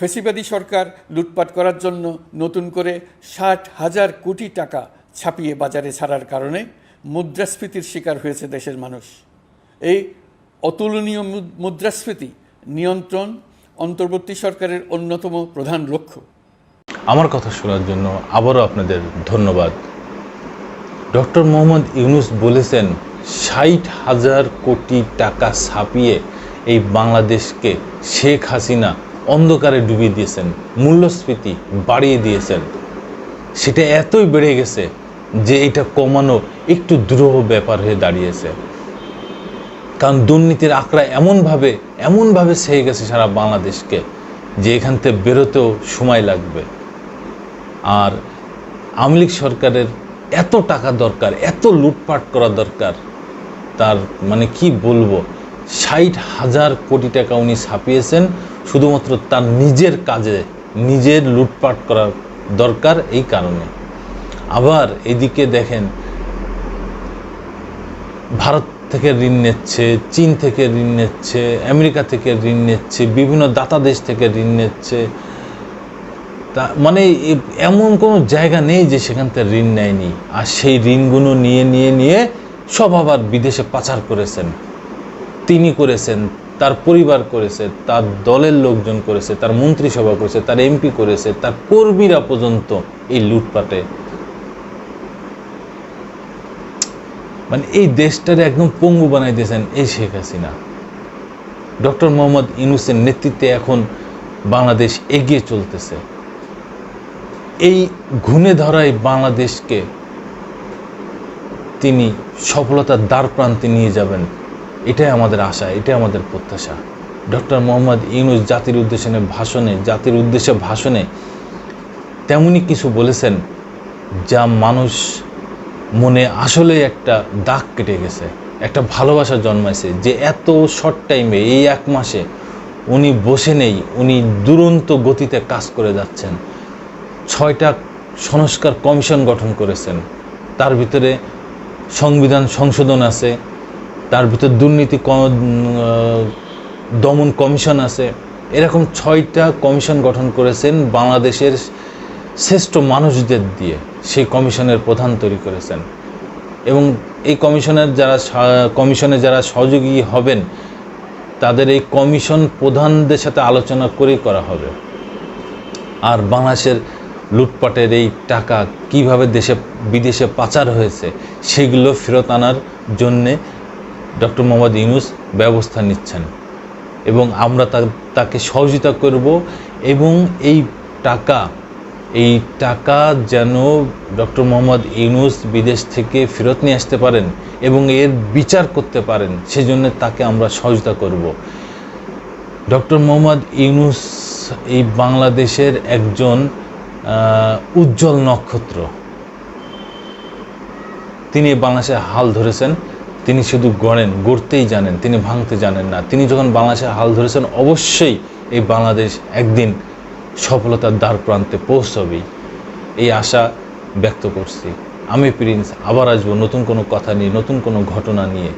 ফেসিবাদী সরকার লুটপাট করার জন্য নতুন করে ষাট হাজার কোটি টাকা ছাপিয়ে বাজারে ছাড়ার কারণে মুদ্রাস্ফীতির শিকার হয়েছে দেশের মানুষ। এই অতুলনীয় মুদ্রাস্ফীতি নিয়ন্ত্রণ অন্তর্বর্তী সরকারের অন্যতম প্রধান লক্ষ্য। আমার কথা শোনার জন্য আবারও আপনাদের ধন্যবাদ। ডক্টর মোহাম্মদ ইউনুস বলেছেন, ষাট হাজার কোটি টাকা ছাপিয়ে এই বাংলাদেশকে শেখ হাসিনা অন্ধকারে ডুবিয়ে দিয়েছেন, মূল্যস্ফীতি বাড়িয়ে দিয়েছেন। সেটা এতই বেড়ে গেছে যে এটা কমানো একটু দুরূহ ব্যাপার হয়ে দাঁড়িয়েছে। কারণ দুর্নীতির আঁকড়া এমনভাবে এমনভাবে ছেয়ে গেছে সারা বাংলাদেশকে যে এখান থেকে বেরোতেও সময় লাগবে। আর আওয়ামী লীগ সরকারের এত টাকা দরকার, এত লুটপাট করা দরকার, তার মানে কি বলব? ষাট হাজার কোটি টাকা উনি ছাপিয়েছেন। শুধুমাত্র তার নিজের কাজে, নিজের লুটপাট করার দরকার এই কারণে। আবার এদিকে দেখেন, ভারত থেকে ঋণ নিচ্ছে, চীন থেকে ঋণ নিচ্ছে, আমেরিকা থেকে ঋণ নিচ্ছে, বিভিন্ন দাতা দেশ থেকে ঋণ নিচ্ছে। তা মানে এমন কোনো জায়গা নেই যে সেখান থেকে ঋণ নেয়নি। আর সেই ঋণগুলো নিয়ে নিয়ে নিয়ে সব আবার বিদেশে পাচার করেছেন। তিনি করেছেন, তার পরিবার করেছে, তার দলের লোকজন করেছে, তার মন্ত্রিসভা করেছে, তার এমপি করেছে, তার কর্মীরা পর্যন্ত এই লুটপাটে। মানে এই দেশটারে একদম পঙ্গু বানাই দিয়েছেন এই শেখ হাসিনা। ডক্টর মোহাম্মদ ইউনুসের নেতৃত্বে এখন বাংলাদেশ এগিয়ে চলতেছে। এই ঘুণে ধরাই বাংলাদেশকে তিনি সফলতার দ্বার প্রান্তে নিয়ে যাবেন। এটাই আমাদের আশা, এটাই আমাদের প্রত্যাশা। ডক্টর মোহাম্মদ ইউনুস জাতির উদ্দেশ্যে ভাষণে, জাতির উদ্দেশ্যে ভাষণে তেমনই কিছু বলেছেন যা মানুষ মনে আসলে একটা দাগ কেটে গেছে, একটা ভালোবাসা জন্মাইছে যে এত শর্ট টাইমে এই এক মাসে উনি বসে নেই, উনি দুরন্ত গতিতে কাজ করে যাচ্ছেন। ছয়টা সংস্কার কমিশন গঠন করেছেন। তার ভিতরে সংবিধান সংশোধন আছে তার ভিতর দুর্নীতি দমন কমিশন আছে। এরকম ছয়টা কমিশন গঠন করেছেন বাংলাদেশের শ্রেষ্ঠ মানুষদের দিয়ে। সেই কমিশনের প্রধান তৈরি করেছেন। এবং এই কমিশনের যারা কমিশনে যারা সহযোগী হবেন, তাদের এই কমিশন প্রধানদের সাথে আলোচনা করেই করা হবে। আর বাংলাদেশের লুটপাটের এই টাকা কীভাবে দেশে বিদেশে পাচার হয়েছে, সেগুলো ফেরত আনার জন্যে ডক্টর মোহাম্মদ ইউনুস ব্যবস্থা নিচ্ছেন। এবং আমরা তাকে সহযোগিতা করব এবং এই টাকা এই টাকা যেন ডক্টর মোহাম্মদ ইউনুস বিদেশ থেকে ফেরত নিয়ে আসতে পারেন এবং এর বিচার করতে পারেন, সেজন্য তাকে আমরা সহযোগিতা করব। ডক্টর মোহাম্মদ ইউনুস এই বাংলাদেশের একজন উজ্জ্বল নক্ষত্র। তিনি বাংলাদেশে হাল ধরেছেন। তিনি শুধু গড়েন, গড়তেই জানেন, তিনি ভাঙতে জানেন না। তিনি যখন বাংলাদেশের হাল ধরেছেন, অবশ্যই এই বাংলাদেশ একদিন সফলতার দ্বার প্রান্তে পৌঁছবেই এই আশা ব্যক্ত করছি। আমি প্রিন্স, আবার আসব নতুন কোনো কথা নিয়ে, নতুন কোনো ঘটনা নিয়ে।